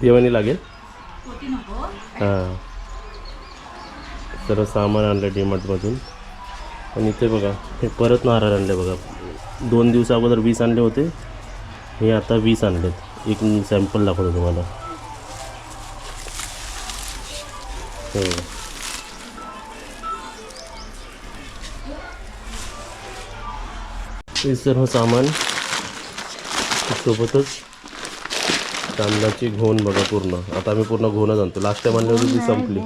देवानी लागेल? हां. सर्व सामान आणलं डीमार्टमधून. आणि इथे बघा हे परत नारळ आणले बघा. दोन दिवसा अगोदर वीस आणले होते. हे आता वीस आणलेत. एक सॅम्पल दाखवतो तुम्हाला. हे. हे सर्व सामान सोबतच कांद्याची घोण बघा पूर्ण. आता आम्ही पूर्ण घोणच आणतो. लास्ट टाइम आणली होती ती संपली.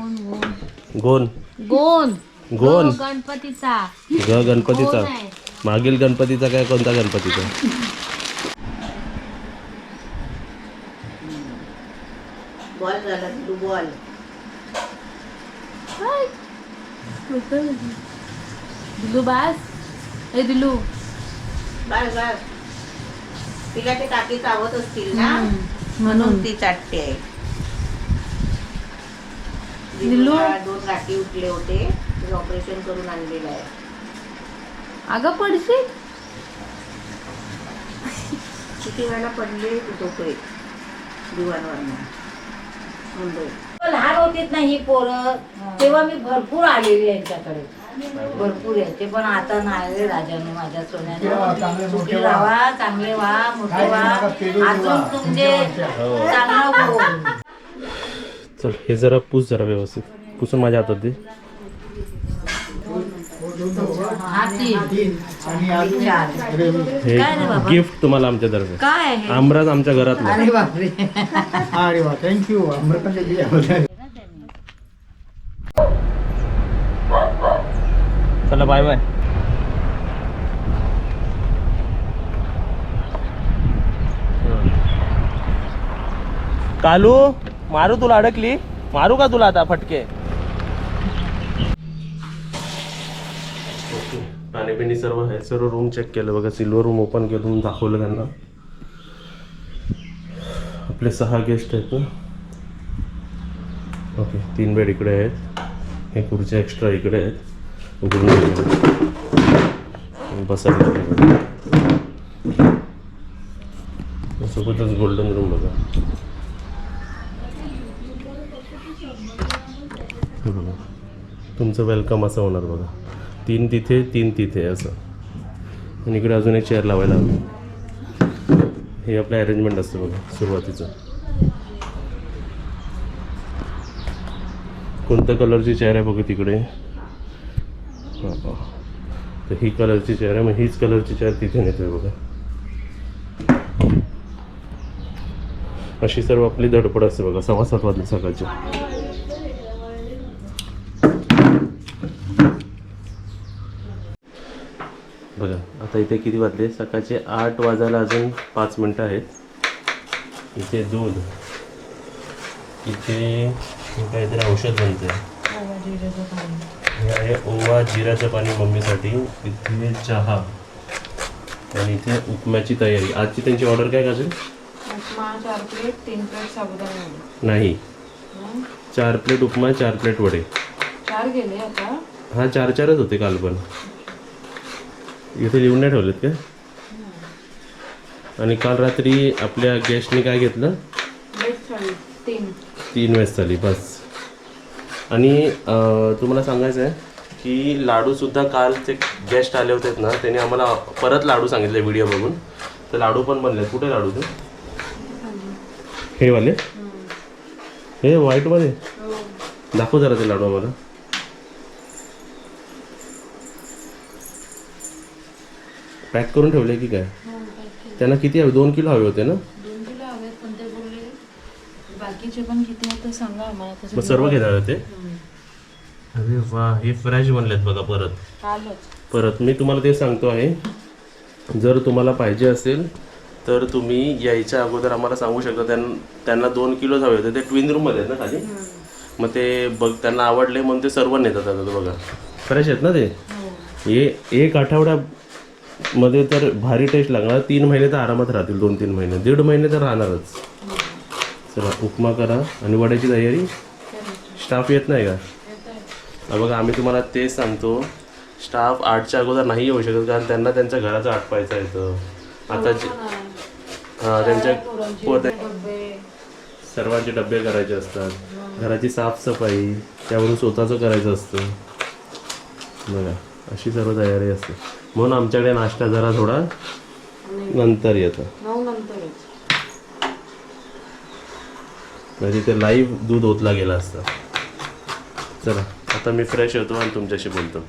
घोण. गोन घोण. गणपतीचा. ग गणपतीचा. घोण आहे. मागील गणपतीचा काय कोणता गणपतीचा? बॉल झाला तू बॉल. दिलू बास. हे दिलू. बस बस तिला ते काकी चावत असतील ना? म्हणून ती चाटते आहे. दोन गाठी उठले होते. ऑपरेशन करून आणलेलं आहे. अगं पडशील? किती वेळा पडले? झोपे दिवाणवरनं. मुंबई लहान होतीत ना ही पोरं तेव्हा मी भरपूर आलेली यांच्याकडे. भरपूर यायचे पण आता नाही रे राजाने माझ्या सोन्याने. सुखी राहा चांगले व्हा मोठे व्हा अजून तुमचे चांगलं हो चल हे जरा पूस जरा व्यवस्थित. पुसून माझ्या हातात दे. हा तीन आणि चार. काय रे बाबा? गिफ्ट तुम्हाला आमच्या तर्फे. काय आहे आमराज आमच्या घरातला. अरे बापरे. अरे वा थँक्यू अमृताच्या बिया चला बाय बाय. कालू मारू तुला अडकली? मारू का तुला आता फटके? पाणीपिणी सर्व आहे. सर्व रूम चेक केलं. बघा सिल्वर रूम ओपन केलं. दाखवलं त्यांना. आपले सहा गेस्ट आहेत ना. ओके तीन बेड इकडे आहेत. हे खुर्च्या एक्स्ट्रा इकडे आहेत. उघडून बसायला सोबतच गोल्डन रूम बघा बघा तुमचं वेलकम असं होणार बघा. तीन तिथे तीन तिथे असं. आणि इकडे अजून एक चेअर लावायला हवी. हे आपलं अरेंजमेंट असतं बघा सुरुवातीचं. कोणत्या कलरची चेअर आहे बघा तिकडे? हां तर ही कलरची चेअर आहे मग हीच कलरची चेअर तिथे नेतोय बघा. अशी सर्व आपली धडपड असते बघा सव्वा सात वाजले सकाळची. बघा आता इथे किती वाजले? सकाळचे आठ वाजायला अजून पाच मिनटं आहेत. इथे दूध. इथे काहीतरी औषध बनते हे आहे ओवा जिऱ्याचं पाणी मम्मीसाठी. इथे चहा. आणि इथे उपम्याची तयारी. आजची त्यांची ऑर्डर काय असेल चार प्लेट तीन प्लेट साबुदाणा नाही. चार प्लेट उपमा चार प्लेट वडे. चार गेले आता. हा चार चारच होते काल पण. इथे लिहून नाही ठेवलेत काय? आणि काल रात्री आपल्या गेस्टनी काय घेतलं? तीन. वेळेस झाली बस. आणि तुम्हाला सांगायचं आहे की लाडूसुद्धा काल ते गेस्ट आले होते ना त्यांनी आम्हाला परत लाडू सांगितले व्हिडिओ बघून. तर लाडू पण बनले कुठे लाडू ते? हे वाले हे व्हाईटमध्ये दाखव जरा ते लाडू आम्हाला. पॅक करून ठेवले की काय? त्यांना किती हवे? दोन किलो हवे होते ना दोन किलो हवेत पण ते बोलले बाकीचे पण किती आहेत ते सांगा आम्हाला तसं मग सर्व घेणार होते अरे वा हे फ्रेश बनलेत बघा परत. परत मी तुम्हाला ते सांगतो आहे. जर तुम्हाला पाहिजे असेल तर तुम्ही यायच्या अगोदर आम्हाला सांगू शकता त्यां त्यांना दोन किलोच हवे होते ते ट्विन रूममध्ये आहेत ना खाली? मग ते बघ त्यांना आवडले म्हणून ते सर्व नेतात आता ते बघा. फ्रेश आहेत ना ते? हे. एक आठवड्यामध्ये तर भारी टेस्ट लागणार. तीन महिने तर आरामात राहतील दोन तीन महिने. दीड महिने तर राहणारच. चला उपमा करा आणि वड्याची तयारी? स्टाफ येत नाही का? हा बघा आम्ही तुम्हाला तेच सांगतो. स्टाफ आठच्या अगोदर नाही येऊ शकत कारण त्यांना त्यांच्या घराचं आटपायचं येतं आता जे हां त्यांच्या सर्वांचे डबे करायचे असतात. घराची साफसफाई त्यावरून स्वतःचं करायचं असतं. बघा अशी सर्व तयारी असते. म्हणून आमच्याकडे नाश्ता जरा थोडा नंतर येतं नऊ नंतर म्हणजे ते लाईव्ह दूध ओतला गेला असता. चला आता मी फ्रेश होतो आणि तुमच्याशी बोलतो.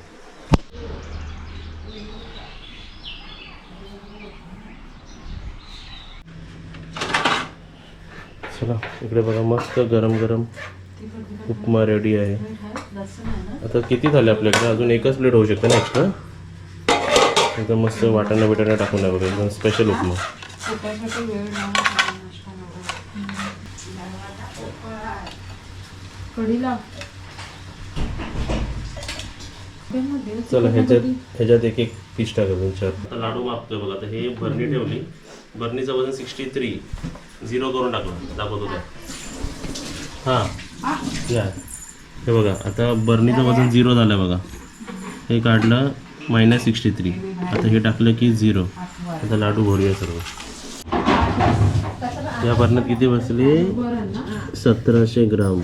चला इकडे बघा मस्त गरम गरम उपमा रेडी आहे. आता किती झाले आपल्याकडे? अजून एकच प्लेट होऊ शकते ना एक्स्ट्रा एकदम मस्त वाटाणा बिटाणा टाकून टाकू एकदम स्पेशल उपमा. चला ह्याच्यात ह्याच्यात एक एक पीस टाकायचं चार. आता लाडू मापतोय बघा आता हे भरणी ठेवली. भरणीचं वजन सिक्स्टी थ्री झिरो करून टाकलं. दाखवतो त्या. हां. या. हे बघा आता बर्नीचं वजन झिरो झालं बघा. हे काढलं मायनस सिक्स्टी थ्री आता हे टाकलं की झिरो आता लाडू भरूया सर्व. या भरण्यात किती बसले? सतराशे ग्राम.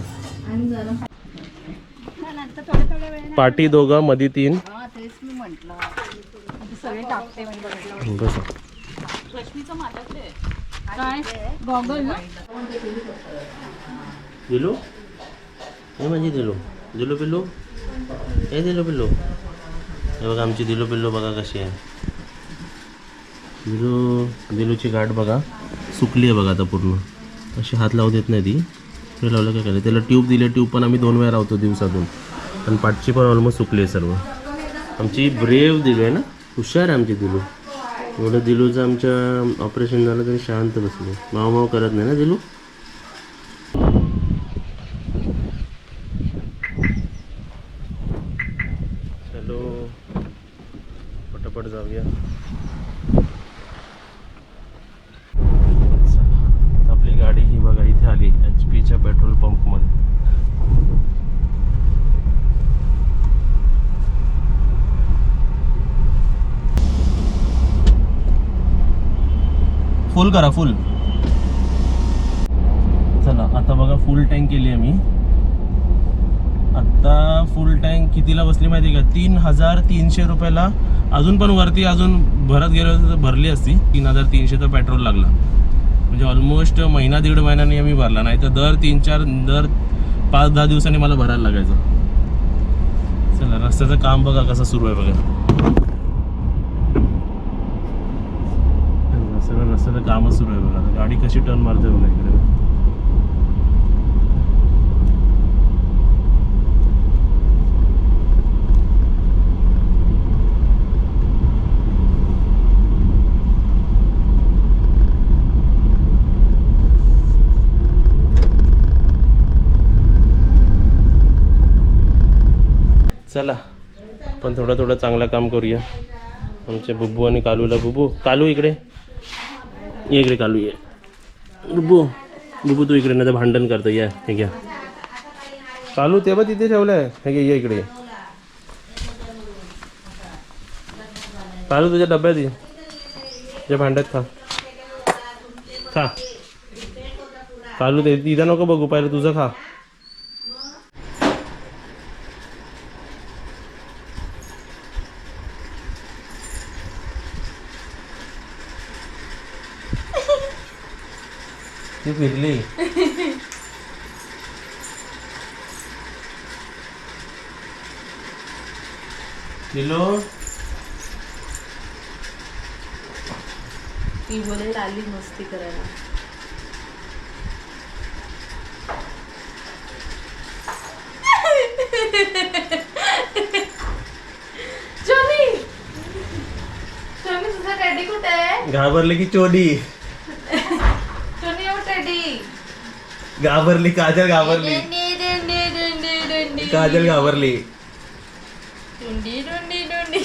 पाटी दोघा मधी तीन. बस. दिलो? हे म्हणजे दिलो. दिलो पिल्लू? हे दिलो पिल्लो. हे बघा आमची दिलो पिल्लू बघा कशी आहे. दिलो दिलूची गाठ बघा. सुकली आहे बघा आता पूर्ण. अशी हात लावू देत नाही ती. ते लावलं काय करायचं? त्याला ट्यूब दिली ट्यूब पण आम्ही दोन वेळा लावतो दिवसातून. आणि पाठची पण ऑलमोस्ट सुकली आहे सर्व. आमची ब्रेव दिलू आहे ना? हुशार आहे आमची दिलू. एवढं दिलूचं आमच्या ऑपरेशन झालं तरी शांत बसलो. माव माव करत नाही ना दिलू चलो पटापट जाऊया चला, आपली गाडी ही बघा इथे आली एच पीच्या पेट्रोल पंपमध्ये फुल करा फुल चला आता बघा फुल टँक केली आहे मी. आता फुल टँक कितीला बसली माहिती आहे का? तीन हजार तीनशे रुपयाला. अजून पण वरती अजून भरत गेलो तर भरली असती. तीन हजार तीनशेचा पेट्रोल लागला. म्हणजे ऑलमोस्ट महिना दीड महिन्याने मी भरला. नाही तर दर तीन चार दर पाच दहा दिवसांनी मला भरायला लागायचं. चला रस्त्याचं काम बघा कसं सुरू आहे बघा. सगळं कामच सुरू आहे बघा. गाडी कशी टर्न मारते बघा इकडे. चला पण थोडं थोडं चांगलं काम करूया. आमचे बुबू आणि कालूला. बुबू कालू इकडे. इकडे कालू ये. बुबू बुबू तू इकडे नाही तर भांडण करतो या हे घ्या. कालू ते बघ तिथे ठेवलं आहे हे घे ये इकडे. चालू कालू तुझ्या डब्यात ये. तुझ्या भांड्यात खा. खा. कालू ते तिथं नको बघू पाहिलं तुझं खा. ती फिरली किलो ती बोलेल आली मस्ती करायला. जोनी जोनी तुझा टेडी कुठे? आहे घाबरली की चोली जोनी येऊ टेडी घाबरली काजल घाबरली. काजल घाबरली. डुंडी डुंडी डुंडी.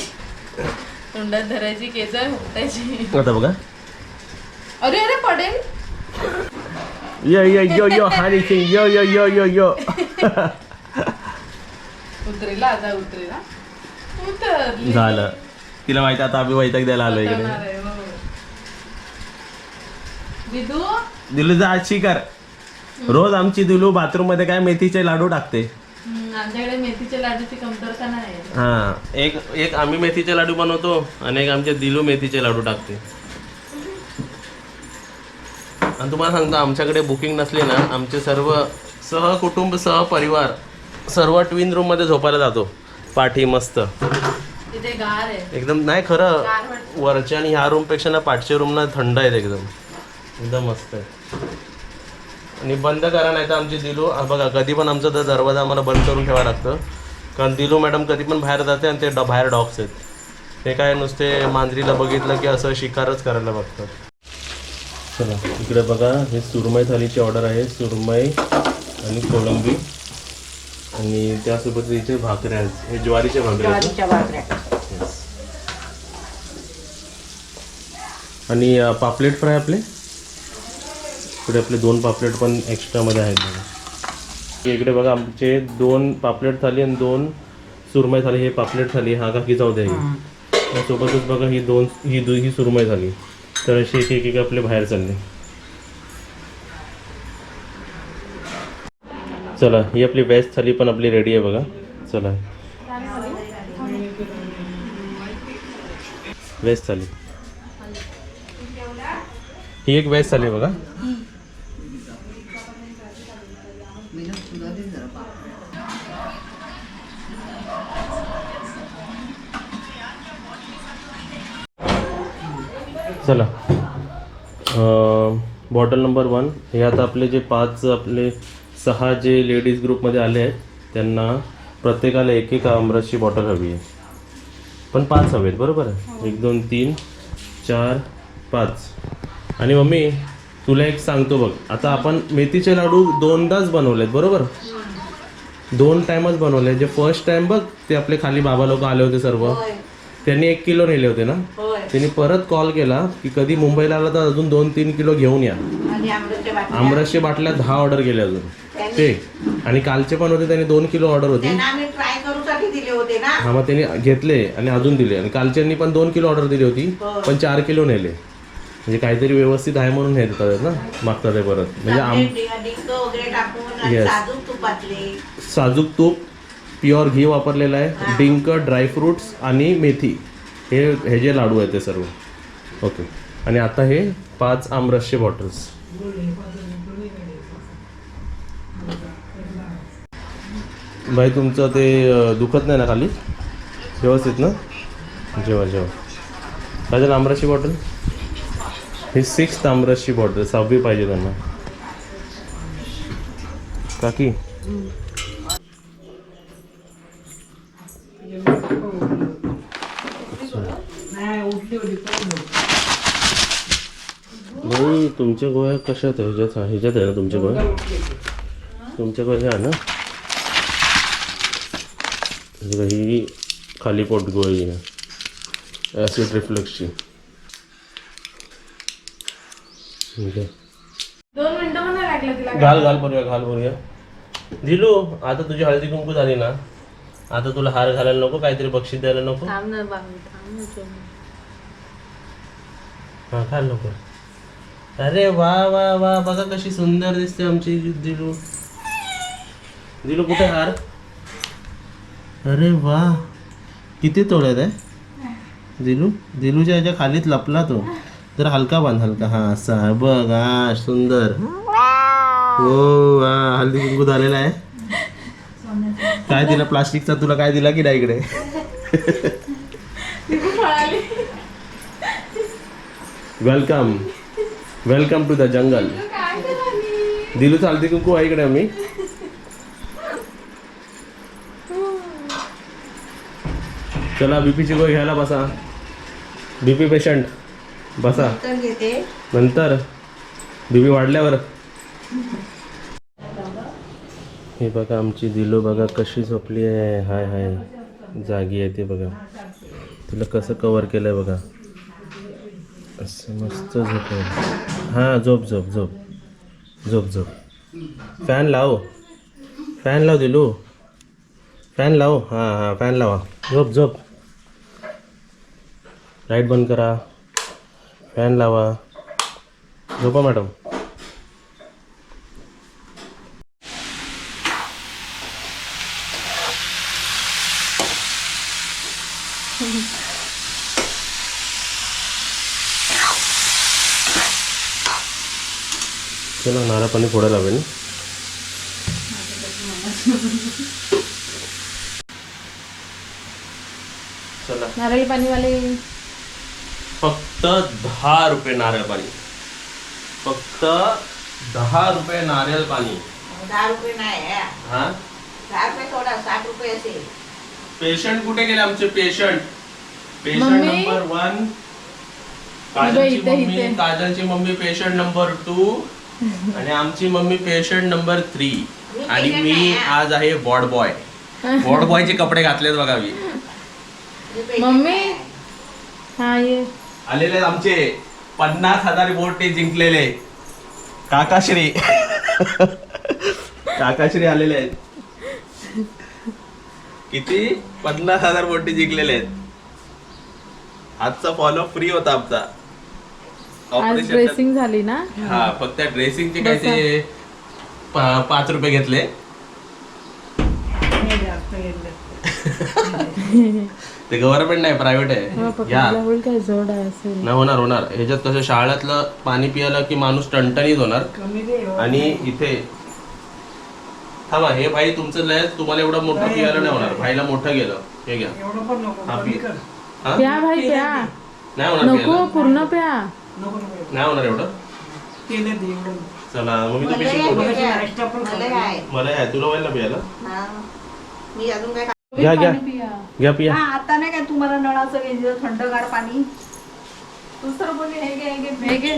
तोंडात धरायची केस आता बघा. अरे अरे पडेल. Yo yo yo yo Honey Singh yo yo yo yo yo. उतरेला आता उतरेला. उतरली. झालं. तिला माहिती आता आम्ही वैताग द्यायला आलो इकडे. दिलू जा आजची कर रोज आमची दिलू बाथरूममध्ये काय मेथीचे लाडू टाकते. हम्म, आमच्याकडे मेथीच्या लाडूची कमतरता नाही आहे. हा एक एक आम्ही मेथीचे लाडू बनवतो आणि एक आमचे दिलू मेथीचे लाडू टाकते. आणि तुम्हाला सांगतो आमच्याकडे बुकिंग नसली ना आमचे सर्व सहकुटुंब सहपरिवार सर्व ट्विन रूममध्ये झोपायला जातो. पाठी मस्त. एकदम नाही खरं वरच्या आणि ह्या रूमपेक्षा ना पाठच्या रूम ना थंड आहेत एकदम. एकदम मस्त आहे. आणि बंद करा नाही तर आमची दिलू हा बघा कधी पण आमचा तर दरवाजा आम्हाला बंद करून ठेवावा लागतं. कारण दिलू मॅडम कधी पण बाहेर जाते आणि ते ड- बाहेर डॉग्स आहेत. ते काय नुसते मांजरीला बघितलं की असं शिकारच करायला बघतात. चला इकडे बघा हे सुरमई थालीची ऑर्डर आहे. सुरमई आणि कोळंबी. आणि त्यासोबत इथे भाकऱ्या आहेत. हे? ज्वारीच्या भाकऱ्या. आणि पापलेट फ्राय आपले? इकडे आपले दोन पापलेट पण एक्स्ट्रामध्ये आहेत बघा. इकडे बघा आमचे दोन पापलेट थाली आणि दोन सुरमई थाली हे पापलेट थाली हा काकीचा होत्या ही. सोबतच बघा ही दोन ही दु ही सुरमई थाली. तर असे एक एक आपले बाहेर चालले. चला ही आपली व्हेज थाली पण आपली रेडी आहे बघा. चला. व्हेज थाली. ही एक व्हेज थाली बघा. चला. बॉटल नंबर वन हे आता आपले जे पाच आपले सहा जे लेडीज ग्रुपमध्ये आले आहेत त्यांना प्रत्येकाला एक एक आमरसची बॉटल हवी आहे. पण पाच हवेत बरोबर आहे? एक दोन तीन चार पाच. आणि मम्मी तुला एक सांगतो बघ. आता आपण मेथीचे लाडू दोनदाच बनवलेत बरोबर? दोन टाइमच बनवले. जे फर्स्ट टाइम बघ ते आपले खाली बाबा लोक आले होते सर्व. त्यांनी एक किलो नेले होते ना? त्यांनी परत कॉल केला की कधी मुंबईला आला तर अजून दोन तीन किलो घेऊन या. अमृतच्या बाटल्या. आमरसच्या बाटल्या दहा ऑर्डर केल्या अजून. ते आणि कालचे पण होते त्यांनी दोन किलो ऑर्डर होती. हा मग त्यांनी घेतले आणि अजून दिले. आणि कालच्यांनी पण दोन किलो ऑर्डर दिली होती. पण चार किलो नेले. म्हणजे काहीतरी व्यवस्थित आहे म्हणून हे देतात ना मागतात ते परत. म्हणजे आणि Yes. साजूक तुपातले साजूक तूप प्युअर घी वापरलेलं आहे डिंक ड्रायफ्रुट्स आणि मेथी. हे हे जे लाडू आहेत ते सर्व. ओके. आणि आता हे पाच आमरसचे बॉटल्स भाई तुमचं ते अं, दुखत नाही ना खाली? व्यवस्थित ना? जेवा जेवा. काय झालं आमरसची बॉटल ही सिक्स आमरसची बॉटल सहावी पाहिजे त्यांना. काकी. नाही तुमच्या गोळ्या कशात आहे ह्याच्यात ह्याच्यात आहे ना तुमच्या गोळ्या? तुमच्या गोळ्या आहे ना? ही खाली पोट गोळी आहे ॲसिड रिफ्लक्सची ठीक आहे दोन मिनिटं पण नाही लागलं तिला घाल घाल बरूया घाल बरूया दिलू आता तुझी हळदी कुंकू झाली ना. आता तुला हार घालायला नको काहीतरी बक्षीस द्यायला नको. थांब ना बाबू थांब ना चोमू. हा घाल नको अरे वा वा वा बघा कशी सुंदर दिसते आमची दिलू. दिलू कुठे हार? अरे वा किती तोळ्यात आहे? दिलू दिलूच्या ह्याच्या खालीत लपला तो. जरा हलका बांध हलका. हा असा बघ हा सुंदर. हो हा हल्दी कुंकू झालेला आहे. काय दिला प्लास्टिकचा? तुला काय दिला की नाही इकडे? Welcome welcome to the jungle दिलू चालती कुंकू आहे इकडे आम्ही. चला बीपीची गोळी घ्यायला बसा. बीपी पेशंट बसा. नंतर बीपी वाढल्यावर. हे बघा आमची दिलो बघा कशी झोपली आहे. हाय हाय. जागी आहे ते बघा. तिला कसं कवर केलं आहे बघा. असं मस्त झोप हां झोप झोप झोप. झोप झोप. फॅन लाव. फॅन लाव दिलू. फॅन लाव. हां हां फॅन लावा. झोप झोप. लाइट बंद करा. फॅन लावा. झोपा मॅडम चला नारळ पाणी फोडायला हवे चला. नारळी पाणीवाले. फक्त दहा रुपये नारळ पाणी. फक्त दहा रुपये नारळ पाणी. दहा रुपये नाही हा. हा? दहा रुपये थोडा साठ रुपये असेल पेशंट कुठे गेले आमचे patient? Patient mummy? Number one. काजलची mummy. काजलची मम्मी पेशंट नंबर टू. आणि आमची मम्मी पेशंट नंबर थ्री आणि मी. आज आहे बॉड बॉय बॉड बॉयचे कपडे घातलेत बघा मी. मम्मी? हा ये. आलेले आहेत आमचे पन्नास हजार वोट ते जिंकलेले. काकाश्री. काकाश्री आलेले आहेत. किती? पन्नास हजार वोटी जिंकलेले आहेत. आजचा फॉलो फ्री होता आमचा. आज ड्रेसिंग झाली ना? हा फक्त ड्रेसिंगचे काय ते पाच रुपये घेतले. ते गव्हर्नमेंट नाही प्रायव्हेट हा, आहे नाही होणार होणार. ह्याच्यात कसं शाळेतलं पाणी पियालं की माणूस टणटणीत होणार. आणि इथे थांबा हे भाई तुमचं लय तुम्हाला एवढं मोठं पियालं नाही होणार. भाईला मोठं गेलं. हे घ्या. हा. हा? भाई प्या. नाही होणार पूर्ण प्या. नाही होणार एवढं? चला मग मी मला तुम्ही शिकवतो मला आहे. तुला व्हायला पियाला? हा. मी अजून काय घ्या घ्या. घ्या पिया. हा आता नाही काय तुम्हाला नळाचं घ्यायचं थंडगार पाणी? दुसरं बोलली हे घे हे घे. हे घे.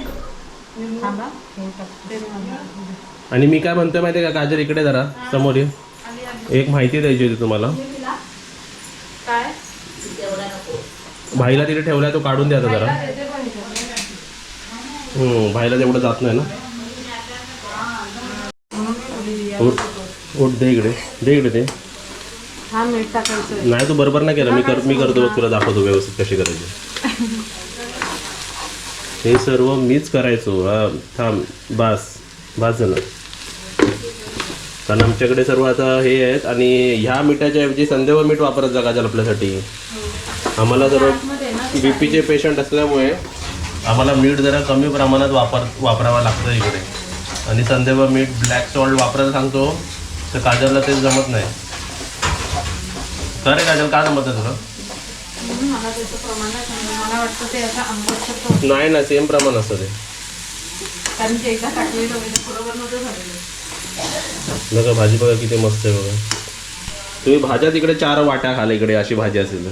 आणि मी काय म्हणतोय माहितीये का काजल इकडे जरा समोर ये. एक माहिती द्यायची होती तुम्हाला. काय? भाईला तिथे ठेवलाय तो काढून द्या आता जरा. भाईला तेवढं जात नाही ना. उठ दे इकडे दे इकडे हा टाकायचं. नाही तू बरोबर नाही केलं मी कर मी करतो बघ तुला दाखवतो व्यवस्थित कशी करायची. हे सर्व मीच करायचो. हा थांब बास बास झालं. कारण आमच्याकडे सर्व आता हे आहेत आणि ह्या मिठाच्या ऐवजी संदेव मीठ वापरत जा काजल आपल्यासाठी? आम्हाला जर बीपीचे पेशंट असल्यामुळे आम्हाला मीठ जरा कमी प्रमाणात वापर वापरावं लागतं इकडे. आणि संदेव मीठ ब्लॅक सॉल्ट वापरायला सांगतो तर काजलला तेच जमत नाही. खरं काजल का जमत नाही तुला? नाही ना सेम प्रमाण असतं ते. बघा भाजी बघा किती मस्त आहे बघा. तुम्ही भाज्या तिकडे चार वाट्या खाला इकडे अशी भाजी असेल तर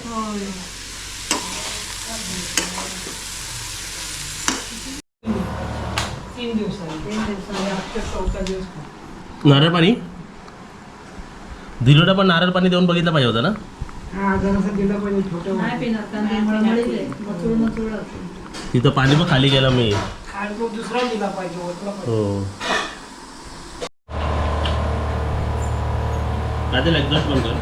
नारळ पाणी? दिलोटा पण नारळ पाणी देऊन बघितलं पाहिजे होतं ना. तिथं पाणी पण खाली गेलं मी. दुसरा दिला पाहिजे ओतला पाहिजे. हो. काजल एक्झॉस्ट बंद कर.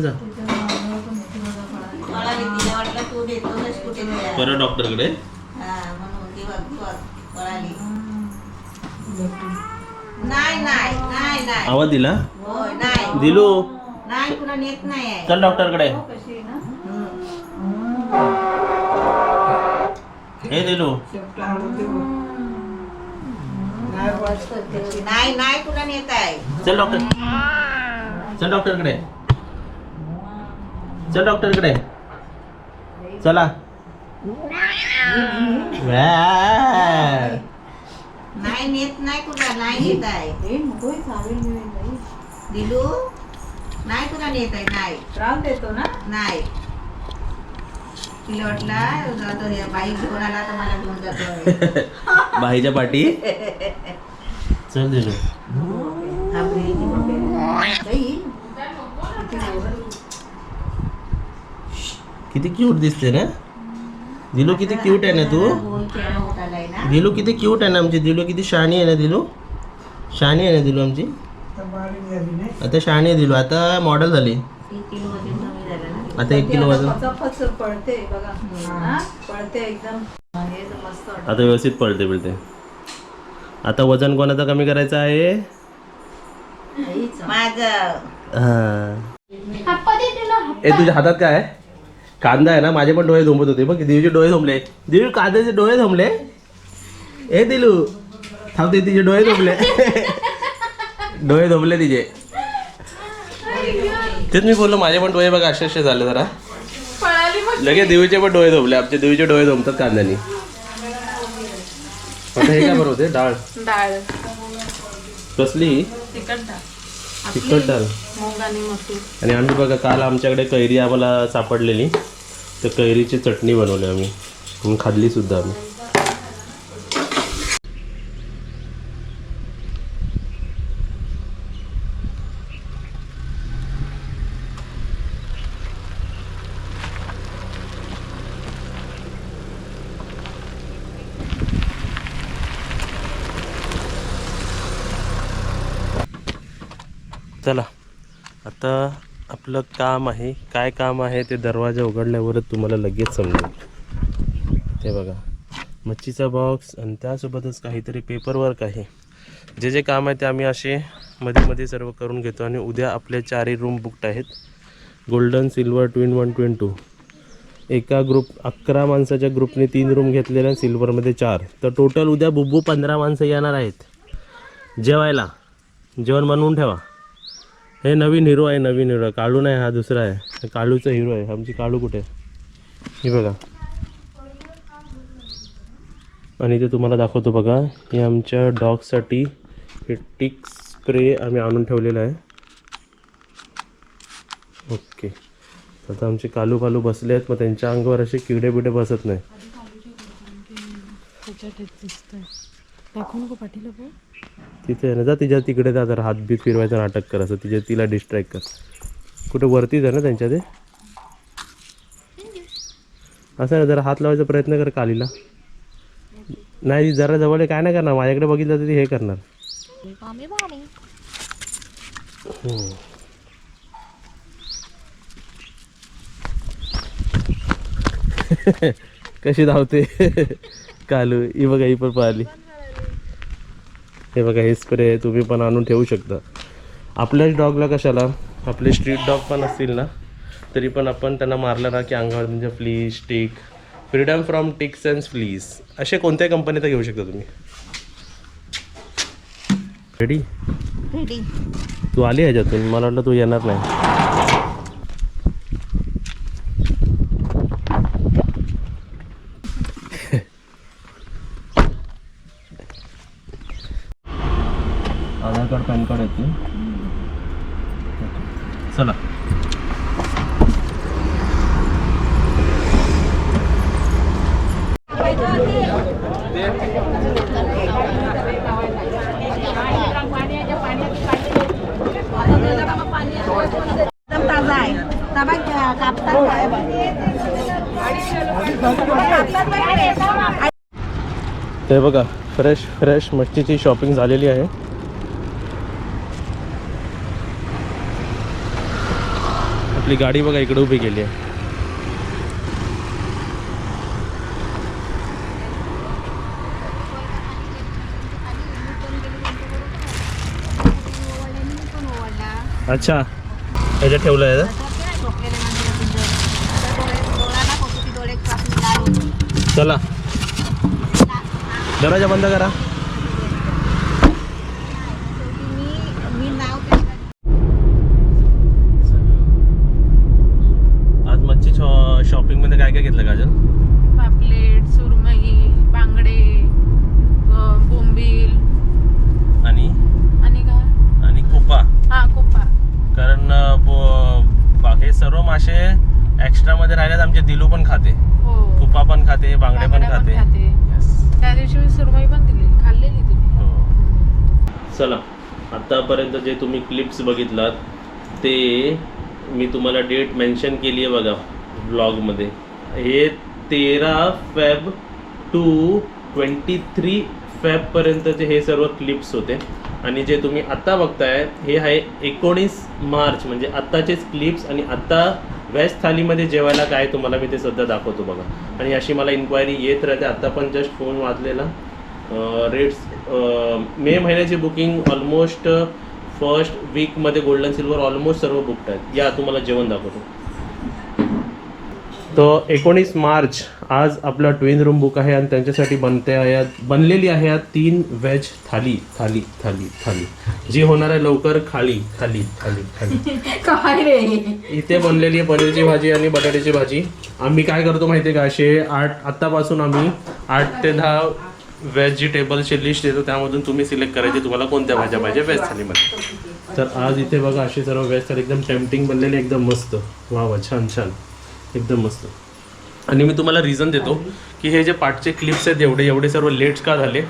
जा तू कुठे. परत डॉक्टरकडे. हा, म्हणून ती बघ बघ पळाली नाही नाही नाही नाही. आवाज दिला? होय नाही. दिलो? नाही नेत नाही आहे. चल डॉक्टरकडे. हे दिलो. नाही नाही तुला नेत आहे. चल डॉक्टर. चल डॉक्टरकडे. चल डॉक्टरकडे. चला. नाही नेत नाही तुला नाही नेत आहे. दिलू? नाही तुला नेत आहे? नाही. त्रास देतो ना. नाही. तिला वाटला जातो बाई घेऊन आला तर मला घेऊन जातो बाईच्या पाठी? चल दिलो. ती बाई. किती क्यूट दिसते ना दिलो किती क्यूट आहे ना तू? दिलो किती क्यूट आहे ना आमची? दिलो किती शहाणी आहे ना दिलो? शहाणी आहे ना दिलो आमची? तर बारीक झाली नाही आता शहाणी आहे दिलो. आता मॉडेल झाली. तीन किलो वजन कमी झालं ना आता एक किलो वजन. पळते पळते. आता व्यवस्थित पळते बिळते आता वजन कोणाचं कमी करायचं आहे? माझं हा. ए तुझ्या हातात काय आहे? कांदा आहे ना माझे पण डोळे झोंबत होते. बघ दिवचे डोळे झोंबले. दिलू कांद्याचे डोळे झोंबले. ए दिलू. थांबते तिचे डोळे झोंबले. डोळे झोंबले तिचे. तेच मी बोललो माझे पण डोळे बघा असे झाले जरा. लगेच देवीचे पण डोळे झोपले आमचे देवीचे डोळे झोपतात कांद्यानी. आता हे काय बरोबर होते डाळ. डाळ. कसली? तिखट डाळ. तिखट डाळ. मूग आणि मसूर आणि आम्ही बघा काल आमच्याकडे कैरी आम्हाला सापडलेली. तर कैरीची चटणी बनवली आम्ही. खाल्लीसुद्धा खाल्ली सुद्धा आम्ही चला आता आपलं काम आहे काय काम आहे ते दरवाजा उघडल्यावरच तुम्हाला लगेच समजेल. ते बघा मच्छीचा बॉक्स आणि त्यासोबतच काहीतरी पेपरवर्क आहे. जे जे काम आहे ते आम्ही असे मध्ये मध्ये सर्व करून घेतो आणि उद्या आपले चारही रूम बुकड आहेत. Golden silver twin one twin two एका ग्रुप अकरा माणसाच्या ग्रुपने तीन रूम घेतलेल्या सिल्वरमध्ये चार. तर टोटल उद्या बुब्बू पंधरा माणसं येणार आहेत. जेवायला. जेवण बनवून ठेवा. हे नवीन हिरो आहे नवीन हिरो. काळू नाही हा दुसरा आहे. काळूचा हिरो आहे. आमची काळू कुठे? आहे? हे बघा. आणि ते तुम्हाला दाखवतो बघा. हे आमच्या डॉगसाठी हे टिक स्प्रे आम्ही आणून ठेवलेला आहे. ओके. आता आमचे कालू कालू बसले आहेत मग त्यांच्या अंगावर असे किडे बिडे बसत नाही. तिथे आहे ना जा तिच्या तिकडे जा जरा हातबीत फिरवायचं नाटक कर असं. तिच्या तिला डिस्ट्रॅक्ट कर. कुठं वरतीच आहे ना त्यांच्या ते? असं आहे ना जरा हात लावायचा प्रयत्न कर कालीला. नाही जरा जवळ आहे, काय नाही करणार? माझ्याकडे बघितलं तर ती हे करणार. हो. कशी धावते? कालू ही बघा ही पण पाहिली. हे बघा हे स्प्रे तुम्ही पण आणून ठेवू शकता. आपल्याच डॉगला कशाला? आपले स्ट्रीट डॉग पण असतील ना तरी पण आपण त्यांना मारलं ना की अंगावर म्हणजे fleas tick freedom from ticks and fleas असे कोणत्याही कंपनीचा घेऊ शकता तुम्ही. रेडी रेडी तू आली ह्याच्यातून? मला वाटलं तू येणार नाही. एकदम बघा फ्रेश फ्रेश मच्छीची शॉपिंग झालेली आहे. आपली गाडी बघा इकडे उभी आहे. अच्छा. ह्याच्यात ठेवलं आहे का? चला. दरवाजा बंद करा मी नाव आज मच्छी शॉपिंगमध्ये काय काय घेतलं काजल पापलेट सुरमई बांगडे अ, बोंबील आणि आणि काय आणि कुपा हा कोपा कारण अं, ब- बा- हे सर्व मासे एक्स्ट्रा मध्ये राहिल्यात आमचे दिलू पण खाते हो कुपा पण खाते बांगडे पण बांगड्या खाते खाते Yes. त्या दिवशी मी सुरमई पण दिलेली खाल्लेली तिने हो. चला. आत्तापर्यंत जे तुम्ही क्लिप्स बघितलात ते मी तुम्हाला डेट मेन्शन केली आहे बघा ब्लॉगमध्ये हे तेरा फेब टू ट्वेंटी थ्री फेबपर्यंतचे हे सर्व क्लिप्स होते. आणि जे तुम्ही आत्ता बघताय हे आहे एकोणीस मार्च म्हणजे आत्ताचेच क्लिप्स आणि आत्ता वेस्ट थालीमध्ये जेवायला काय तुम्हाला मी ते सध्या दाखवतो बघा. आणि अशी मला इन्क्वायरी येत राहते. आत्ता पण जस्ट फोन वाजलेला. रेट्स मे महिन्याची बुकिंग ऑलमोस्ट फर्स्ट वीकमध्ये गोल्डन सिल्वर ऑलमोस्ट सर्व बुकड आहेत. या तुम्हाला जेवण दाखवतो. तो एकोणीस मार्च आज आपला ट्विन रूम बुक आहे आणि त्यांच्यासाठी बनते आहे बनलेली आहे तीन व्हेज थाली थाली थाली थाली. जी होणार आहे लवकर खाली खाली खाली खाली काय रे? इथे बनलेली आहे पनीरची भाजी आणि बटाट्याची भाजी. आम्ही काय करतो माहिती आहे का? असे आठ आत्तापासून आम्ही आठ ते दहा व्हेजिटेबलची लिस्ट येतो त्यामधून तुम्ही सिलेक्ट करायची तुम्हाला कोणत्या भाज्या पाहिजे व्हेज थालीमध्ये तर आज इथे बघा अशी सर्व व्हेज थाली एकदम टेम्पटिंग बनलेली एकदम मस्त. वा वा छान छान. एकदम मस्त. आणि मी तुम्हाला रिझन देतो की हे जे पाठचे क्लिप्स आहेत एवढे एवढे सर्व लेट्स का झाले?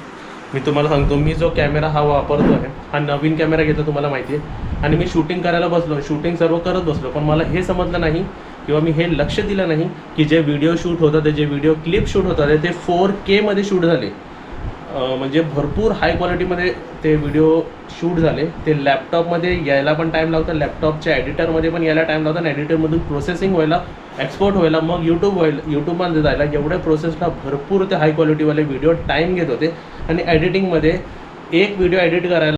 मी तुम्हाला सांगतो मी जो कॅमेरा हा वापरतो आहे हा नवीन कॅमेरा घेतो तुम्हाला माहिती आहे. आणि मी शूटिंग करायला बसलो शूटिंग सर्व करत बसलो पण मला हे समजलं नाही किंवा मी हे लक्ष दिलं नाही की जे व्हिडिओ शूट होतात ते जे व्हिडिओ क्लिप शूट होतात ते फोर केमध्ये शूट झाले. म्हणजे भरपूर हाय क्वालिटीमध्ये ते व्हिडिओ शूट झाले. ते लॅपटॉपमध्ये यायला पण टाईम लागतो. लॅपटॉपच्या एडिटरमध्ये पण यायला टाईम लागतो. आणि एडिटरमधून प्रोसेसिंग व्हायला एक्सपोर्ट व्हायला मग यूट्यूब व्हायला यूट्यूबमध्ये जायला एवढ्या प्रोसेसला भरपूर ते हाय क्वालिटीवाले व्हिडिओ टाईम घेत होते. आणि एडिटिंगमध्ये एक व्हिडिओ एडिट करायला